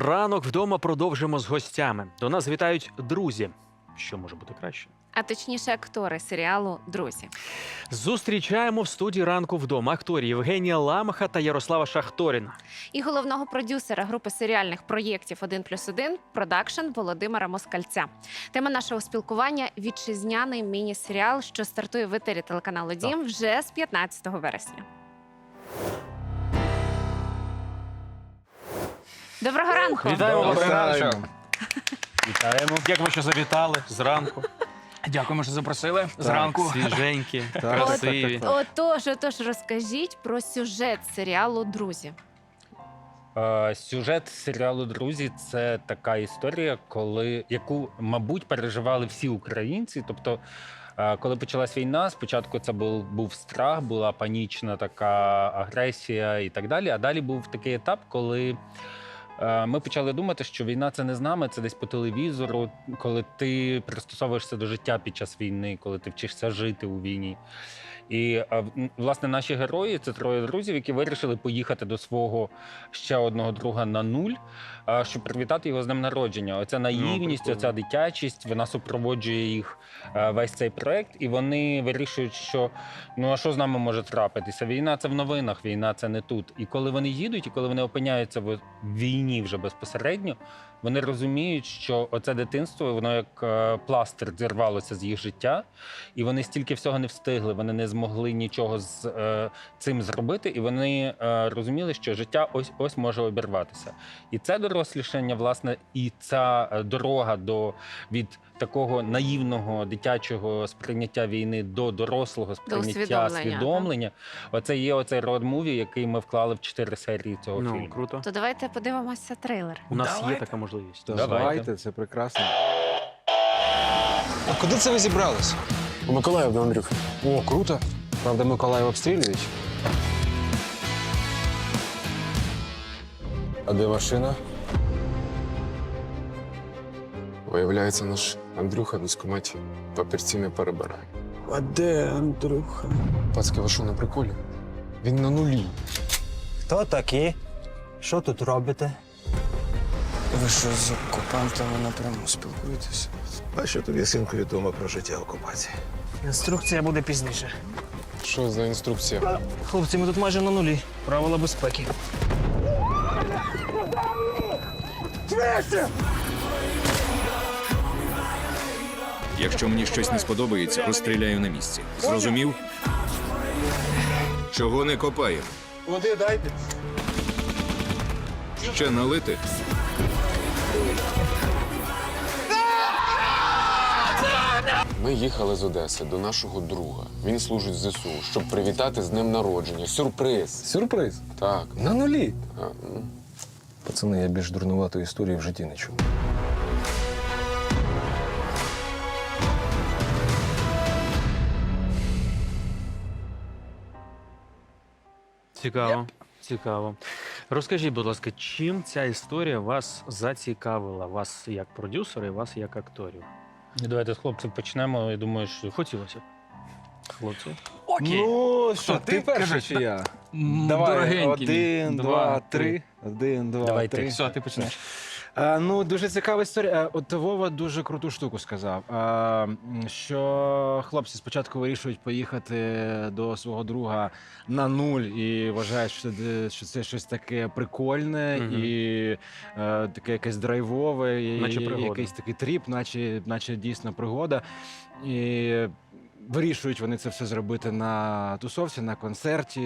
Ранок вдома продовжимо з гостями. До нас вітають друзі. Що може бути краще? а точніше актори серіалу Друзі. Зустрічаємо в студії ранку вдома акторів Євгенія Ламаха та Ярослава Шахторіна. І головного продюсера групи серіальних проєктів «1 плюс 1» продакшн Володимира Москальця. Тема нашого спілкування вітчизняний міні-серіал, що стартує в етері телеканалу Дім вже з 15 вересня. Доброго ранку! Вітаємо вас ранок. Вітаємо. Дякую, що завітали зранку. Дякуємо, що запросили зранку. Свіженькі, красиві. Отож, отож, розкажіть про сюжет серіалу Друзі. Е, Сюжет серіалу Друзі це така історія, коли яку, мабуть, переживали всі українці. Тобто, е, коли почалась війна, спочатку це був, був страх, була панічна така агресія і так далі. А далі був такий етап, коли. Е, Ми почали думати, що війна це не з нами, це десь по телевізору, коли ти пристосовуєшся до життя під час війни, коли ти вчишся жити у війні. І власне наші герої це троє друзів, які вирішили поїхати до свого ще одного друга на нуль, щоб привітати його з днем народження. Оця наївність, прикольно. оця дитячість, вона супроводжує їх весь цей проект, і вони вирішують, що ну а що з нами може трапитися? Війна це в новинах, війна це не тут. І коли вони їдуть, і коли вони опиняються в війні вже безпосередньо, вони розуміють, що оце дитинство, воно як е, пластир зірвалося з їх життя, і вони стільки всього не встигли, вони не змогли нічого з е, цим зробити, і вони е, розуміли, що життя ось ось може обірватися. І це дорослішання, власне, і ця е, дорога до від такого наївного дитячого сприйняття війни до дорослого сприйняття усвідомлення, свідомлення. Оце є оцей род-муві, який ми вклали в чотири серії цього Ну, фільму. круто. То давайте подивимося трейлер. У нас є така можливість. Давайте. Давайте, це прекрасно. А куди це ви зібрались? У Миколаїв до Андрюхи. О, круто. Правда, Миколаїв обстрілюють. А де машина? Виявляється, наш Андрюха в військкоматі папірці не перебирає. А де Андрюха? Пацки, ви що на приколі? Він на нулі. Хто такі? Що тут робите? Ви що з окупантами напряму спілкуєтеся? А що тобі, синку, відомо про життя окупації? Інструкція буде пізніше. Що за інструкція? Хлопці, ми тут майже на нулі. Правила безпеки. Якщо мені щось не сподобається, розстріляю на місці. Зрозумів? Чого не копаємо? Води дайте. Ще налити? Ми їхали з Одеси до нашого друга. Він служить в ЗСУ, щоб привітати з днем народження. Сюрприз. Сюрприз. Так. На нулі. А, ну. Пацани, я більш дурнуватої історії в житті не чув. Цікаво. Цікаво. Розкажіть, будь ласка, чим ця історія вас зацікавила? Вас як продюсера і вас як акторів? І Давайте з хлопців почнемо. Я думаю, що Хотілося б. Хлопці. Окей. Ну, що, ти перший чи я? М, Давай, дорогенький мій. один, два, три. Один, два, Давай ти. три. Все, ти почнеш. Е, ну, дуже цікава історія. Е, От Вова дуже круту штуку сказав. е, Що хлопці спочатку вирішують поїхати до свого друга на нуль і вважають, що це, що це щось таке прикольне Мгм. і е, таке якесь драйвове, і, Наче пригода. якийсь такий тріп, наче, наче дійсно пригода. І Вирішують вони це все зробити на тусовці, на концерті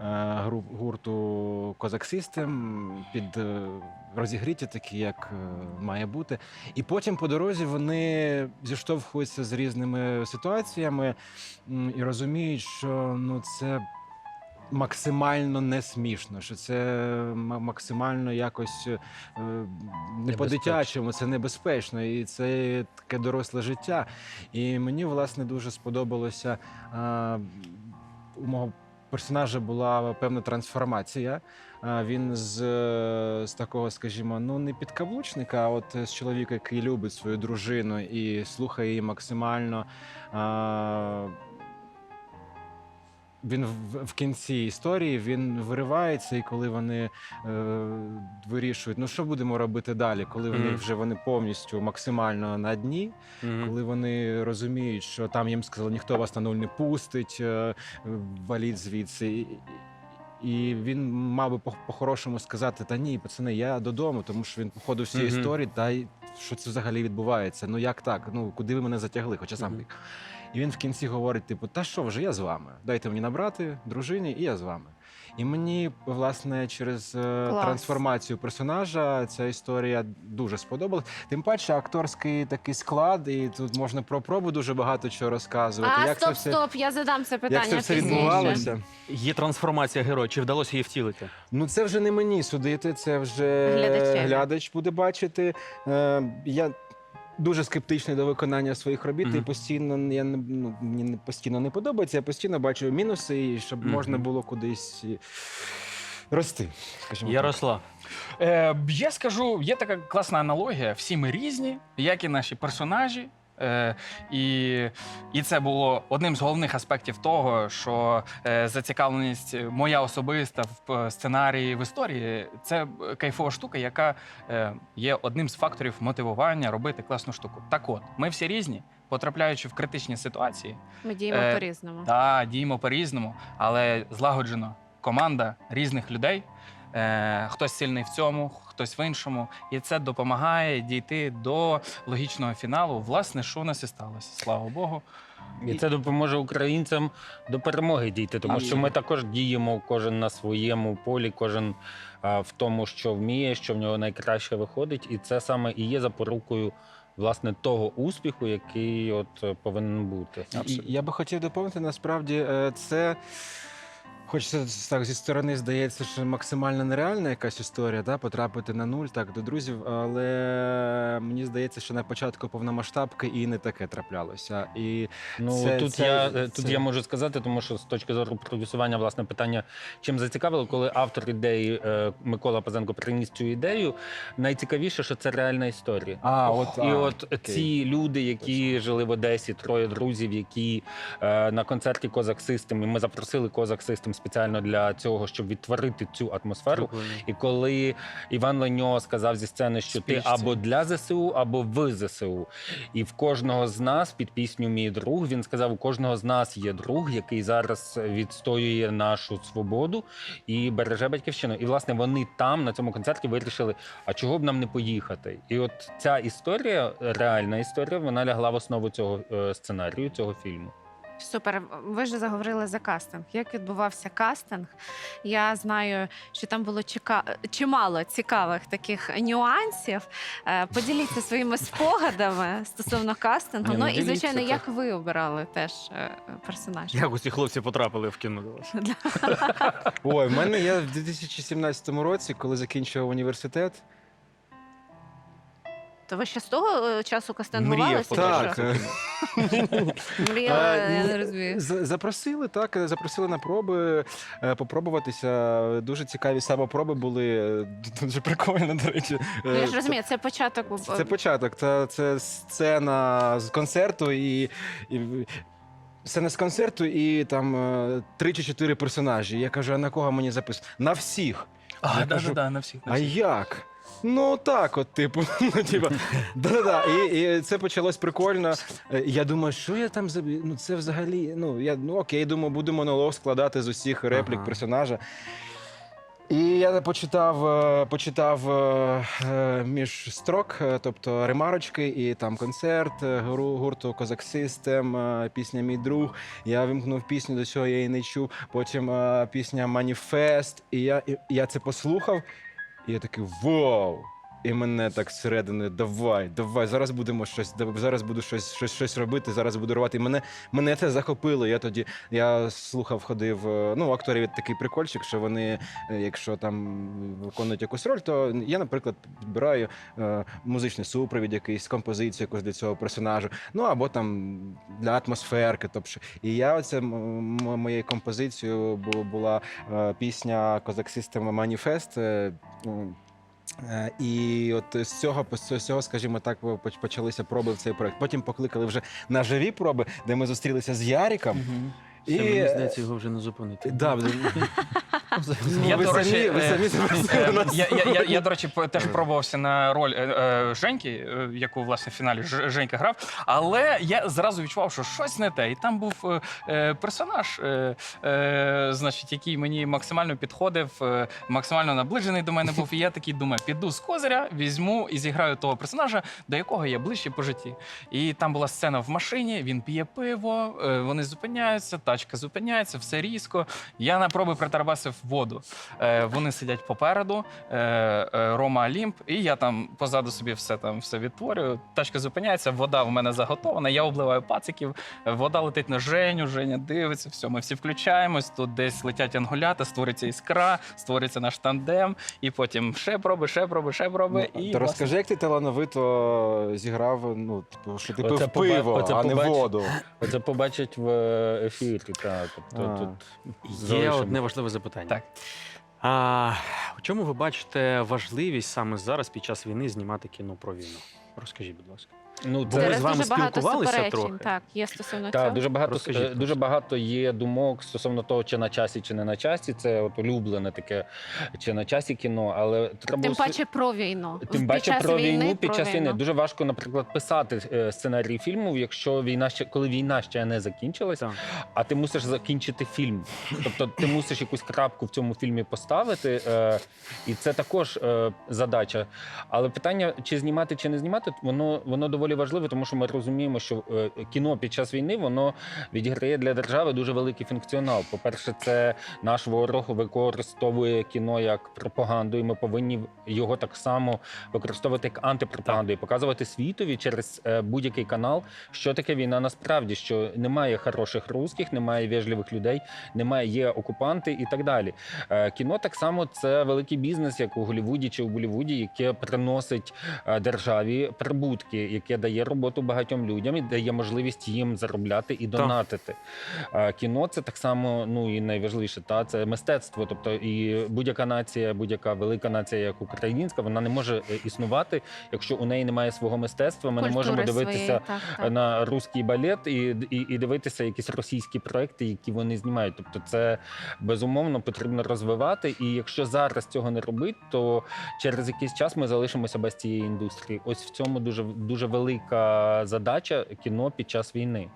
е, гурту Козак Систем під е, розігріті, такі, як е, має бути. І потім по дорозі вони зіштовхуються з різними ситуаціями і розуміють, що ну це. Максимально не смішно, що це максимально якось е, не по-дитячому, це небезпечно, і це таке доросле життя. І мені, власне, дуже сподобалося. А, у мого персонажа була певна трансформація. Він з, е, з такого, скажімо, ну не підкаблучника, а от з чоловіка, який любить свою дружину і слухає її максимально. А, він в, в кінці історії він виривається, і коли вони е, вирішують, ну що будемо робити далі, коли вони Мгм. вже вони повністю максимально на дні, Мгм. коли вони розуміють, що там їм сказали, ніхто вас на нуль не пустить, е, валіть звідси. І- він мав би по- по-хорошому сказати: та ні, пацани, я додому, тому що він походу всі Мгм. історії, та що це взагалі відбувається? Ну як так? Ну куди ви мене затягли? Хоча сам Мгм. рік. І він в кінці говорить: типу, та що вже, я з вами. Дайте мені набрати дружині, і я з вами. І мені, власне, через е, Клас. трансформацію персонажа ця історія дуже сподобалась. Тим паче акторський такий склад, і тут можна про пробу дуже багато чого розказувати. А, як стоп, це все, стоп, я задам це питання як це все пізніше. відбувалося? Є трансформація героя. Чи вдалося її втілити? Ну, це вже не мені судити, це вже глядач буде бачити. Е, я дуже скептичний до виконання своїх робіт, Мгм. і постійно я не ну, мені не- постійно не подобається. Я постійно бачу мінуси, і щоб Мгм. можна було кудись рости. скажімо так. Ярослав. Е, я скажу, є така класна аналогія. Всі ми різні, як і наші персонажі. Е, і, і це було одним з головних аспектів того, що е, зацікавленість моя особиста в е, сценарії в історії це кайфова штука, яка є одним з факторів мотивування робити класну штуку. Так от, ми всі різні, потрапляючи в критичні ситуації, Ми діємо Е, по-різному. та діємо по-різному, але злагоджено команда різних людей. Е, хтось сильний в цьому, хтось в іншому, і це допомагає дійти до логічного фіналу. Власне, що у нас і сталося. Слава Богу. І це допоможе українцям до перемоги дійти, тому що ми також діємо кожен на своєму полі, кожен а, в тому, що вміє, що в нього найкраще виходить, і це саме і є запорукою власне того успіху, який от повинен бути. Я би хотів доповнити, насправді, е, це. Хоч так зі сторони здається, що максимально нереальна якась історія, да, потрапити на нуль так до друзів. Але мені здається, що на початку повномасштабки і не таке траплялося. І Ну Це- тут це- я е, тут я можу сказати, тому що з точки зору продюсування, власне, питання чим зацікавило, коли автор ідеї е, Микола Пазенко приніс цю ідею. Найцікавіше, що це реальна історія. а, от І а, от окей. ці люди, які жили в Одесі, троє друзів, які е, на концерті Козак Систем, і ми запросили Козак Систем спеціально для цього, щоб відтворити цю атмосферу. І коли Іван Леньо сказав зі сцени, що ти або для ЗСУ, або в ЗСУ. І в кожного з нас під пісню Мій друг він сказав: у кожного з нас є друг, який зараз відстоює нашу свободу і береже батьківщину. І власне вони там на цьому концерті вирішили, а чого б нам не поїхати? І от ця історія, реальна історія, вона лягла в основу цього е, сценарію, цього фільму. Супер. Ви ж заговорили за кастинг. Як відбувався кастинг? Я знаю, що там було чека... чимало цікавих таких нюансів. Е, Поділіться своїми спогадами стосовно кастингу. Ні, ну ну, і звичайно, так. як ви обирали теж е, персонажів? Як усі хлопці потрапили в кіно до вас? Ой, в мене я в 2017 році, коли закінчував університет. То ви ще з того е, часу Мріяв кастингувалися? чи Так, що? е, Е, я не розумію. з- Запросили, так, е, запросили на проби е, попробуватися. Дуже цікаві самопроби були. е, Дуже прикольно, до речі. Ну, я Е, ж розумію, це початок. Це, це початок, це, це сцена з концерту і. і Сцена з концерту, і там е, три чи чотири персонажі. Я кажу, а на кого мені записати? На всіх. А, Я да, кажу, да, да, на всіх. На А всіх. як? Ну так, от, типу, ну, типу, да-да-да. І, і це почалось прикольно. Е, Я думаю, що я там заб... Ну, це взагалі. Ну, я ну окей, думаю, буду монолог складати з усіх реплік Ага. персонажа. І я почитав, е, почитав е, е, між строк, е, тобто ремарочки, і там концерт е, гурту Козак Систем, е, пісня Мій друг. Я вимкнув пісню, до цього я її не чув. Потім е, пісня Маніфест. І я, і я це послухав, і я такий вау! І мене так зсередини, давай, давай, зараз будемо щось, зараз буду щось, щось, щось робити, зараз буду рвати. І мене, мене це захопило. Я тоді я слухав, ходив. е, Ну, акторів такий прикольчик, що вони, е, якщо там виконують якусь роль, то я, наприклад, підбираю е, музичний супровід, якийсь композицію якусь для цього персонажу. Ну або там для атмосферки. Тобто, і я оце моєю композицією бу- була пісня Козак System Маніфест. Е, І от з цього з цього, скажімо так, почалися проби в цей проект. Потім покликали вже на живі проби, де ми зустрілися з Яріком. Мгм. Все, мені здається, його вже не зупинити. Да, Я, ви, до речі, самі, ви е, самі запросили Е, нас. Я, я, я, я, до речі, по- теж пробувався на роль е, е, Женьки, е, яку власне в фіналі Ж- Женька грав. Але я зразу відчував, що щось не те. І там був е, е, персонаж, е, е, значить, який мені максимально підходив, е, максимально наближений до мене був. І я такий думаю, піду з козиря, візьму і зіграю того персонажа, до якого я ближче по житті. І там була сцена в машині, він п'є пиво, е, вони зупиняються, тачка зупиняється, все різко. Я на проби притарбасив воду. Е, вони сидять попереду, е, е, Рома Олімп, і я там позаду собі все там все відтворюю. Тачка зупиняється, вода в мене заготована. Я обливаю пациків, е, вода летить на Женю, Женя дивиться, все, ми всі включаємось. Тут десь летять ангулята, створиться іскра, створиться наш тандем, і потім ще проби, ще проби, ще проби. Ну, і то розкажи, як ти талановито зіграв, ну, типу, що ти пив пиво, оце а не побач- воду. Оце побачать в ефірі. Так, тобто тут Є залишимо. одне важливе запитання. Так. А, у чому ви бачите важливість саме зараз під час війни знімати кіно про війну? Розкажіть, будь ласка. Ну, Бо це ми Зараз з вами дуже багато спілкувалися суперечень. трохи. Так, є стосовно Так, цього. дуже багато Розкажіть, е, дуже це. багато є думок стосовно того, чи на часі, чи не на часі. Це от улюблене таке чи на часі кіно, але треба Тим усві- паче про війну. Тим Під паче час про війну під про час війни дуже важко, наприклад, писати е, сценарій фільму, якщо війна ще коли війна ще не закінчилася, Так. а ти мусиш закінчити фільм. Тобто ти мусиш якусь крапку в цьому фільмі поставити, е, і це також е, задача. Але питання, чи знімати, чи не знімати, воно воно доволі важливе, тому що ми розуміємо, що е, кіно під час війни воно відіграє для держави дуже великий функціонал. По-перше, це наш ворог використовує кіно як пропаганду, і ми повинні його так само використовувати як антипропаганду і показувати світові через е, будь-який канал, що таке війна насправді, що немає хороших русських, немає вежливих людей, немає є окупанти і так далі. Е, Кіно так само це великий бізнес, як у Голлівуді чи у Болівуді, яке приносить державі прибутки, яке дає роботу багатьом людям і дає можливість їм заробляти і донатити. Е, Кіно це так само, ну і найважливіше, та це мистецтво. Тобто, і будь-яка нація, будь-яка велика нація, як українська, вона не може е, існувати, якщо у неї немає свого мистецтва. Ми не можемо дивитися своєї, так, так. на русський балет і, і, і дивитися якісь російські проекти, які вони знімають. Тобто, це безумовно потрібно розвивати. І якщо зараз цього не робити, то через якийсь час ми залишимося без цієї індустрії. Ось в цьому дуже дуже велика задача кіно під час війни.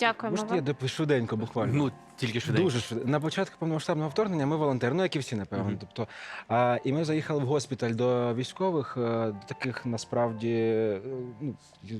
Дякуємо Можете я допишу швиденько буквально? Ну, тільки швиденько. Дуже швидко. На початку повномасштабного вторгнення ми волонтери, ну як і всі, напевно. Мгм. Тобто, а, і ми заїхали в госпіталь до військових, е, до таких насправді е, ну,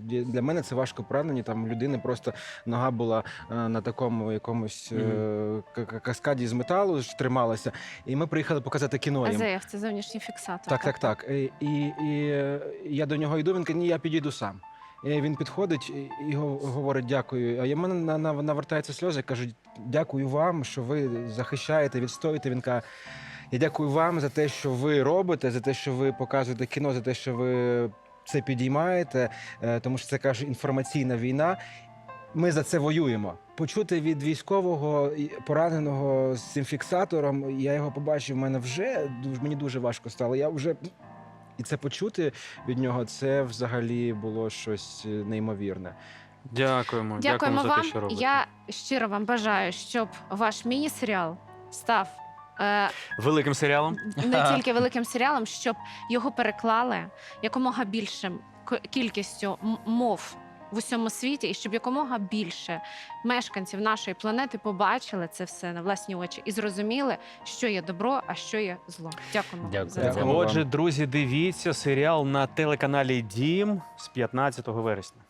для мене це важко поранені. Там людини просто нога була е, на такому якомусь е, к- к- каскаді з металу, ж трималася. І ми приїхали показати кіно їм. АЗФ це зовнішній фіксатор. Так, так, так. І, і, і е, я до нього йду, він каже, ні, я підійду сам. Він підходить і- і го- говорить дякую. А я мене на- на- навертаються сльози, кажуть, дякую вам, що ви захищаєте, відстоїте. Він каже, я дякую вам за те, що ви робите, за те, що ви показуєте кіно, за те, що ви це підіймаєте, е, тому що це каже інформаційна війна. Ми за це воюємо. Почути від військового пораненого з цим фіксатором, я його побачив. в мене вже мені дуже важко стало. Я вже і це почути від нього, це взагалі було щось е, неймовірне. Дякуємо. Дякуємо за вам. те, що робите. Я щиро вам бажаю, щоб ваш міні-серіал став е, Великим серіалом. не тільки великим серіалом, щоб його переклали якомога більшим к- кількістю м- мов в усьому світі, і щоб якомога більше мешканців нашої планети побачили це все на власні очі і зрозуміли, що є добро, а що є зло. Дякуємо. Дякую. за це. Отже, друзі, дивіться серіал на телеканалі Дім з 15 вересня.